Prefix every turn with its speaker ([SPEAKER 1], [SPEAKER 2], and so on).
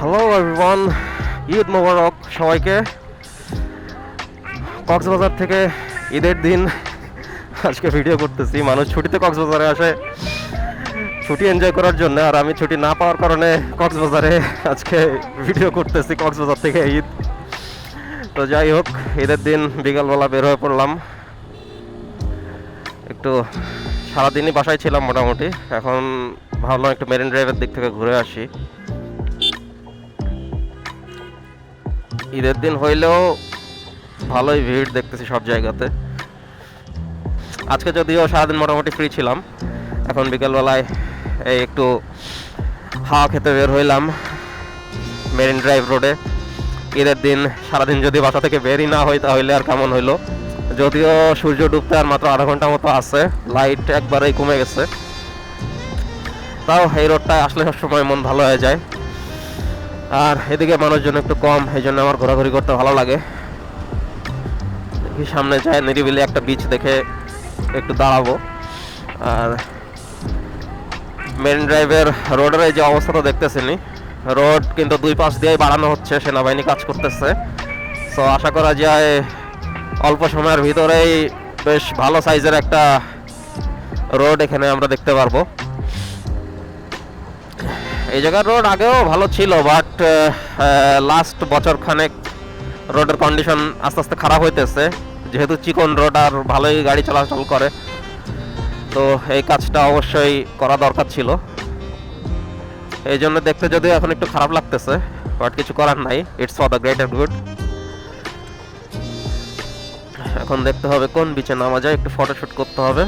[SPEAKER 1] Hello everyone Eid মোবারক সবাইকে। কক্সবাজার থেকে ঈদের দিন। আজকে ভিডিও করতেছি। মানুষ ছুটিতে কক্সবাজারে আসে। ছুটি এনজয় করার জন্য। আর আমি ছুটি না পাওয়ার কারণে কক্সবাজারে আজকে ভিডিও করতেছি, কক্সবাজার থেকে ঈদ। তো যাই হোক, ঈদের দিন বিকালবেলা বের হয়ে পড়লাম। একটু সারাদিনই বাসায় ছিলাম মোটামুটি। এখন ভাবলাম একটু মেরিন ড্রাইভের দিক থেকে ঘুরে আসি। ঈদের দিন হইলেও ভালোই ভিড় দেখতেছি সব জায়গাতে। আজকে যদিও সারাদিন মোটামুটি ফ্রি ছিলাম, এখন বিকেলবেলায় এই একটু হাওয়া খেতে বের হইলাম মেরিন ড্রাইভ রোডে। ঈদের দিন সারাদিন যদি বাসা থেকে বেরই না হই তাহলে আর কেমন হইল? যদিও সূর্য ডুবতে আর মাত্র আধা ঘণ্টা মতো আছে লাইট একবারেই কমে গেছে। তাও এই রোডটায় আসলে সবসময় মন ভালো হয়ে যায়। আর এদিকে মানুষজন একটু কম এই জন্য আমার ঘোরাঘুরি করতে ভালো লাগে। সামনে যায় নিরিবিলি একটা বিচ দেখে একটু দাঁড়াবো। আর মেরিন ড্রাইভের রোডের এই যে অবস্থাটা দেখতেছেনি রোড কিন্তু দুই পাশ দিয়েই বাড়ানো হচ্ছে, সেনাবাহিনী কাজ করতেছে। সো আশা করা যায় অল্প সময়ের ভিতরেই বেশ ভালো সাইজের একটা রোড এখানে আমরা দেখতে পারব। এই জায়গার রোড আগেও ভালো ছিল বাট লাস্ট বছর খানেক রোডের কন্ডিশন আস্তে আস্তে খারাপ হইতেছে। যেহেতু চিকন রোড আর ভালোই গাড়ি চলাচল করে, তো এই কাজটা অবশ্যই করা দরকার ছিল। এই জন্য দেখতে যদিও এখন একটু খারাপ লাগতেছে বাট কিছু করার নাই। It's for the greater good এখন দেখতে হবে কোন বিচে নামা যায়, একটু ফটোশুট করতে হবে।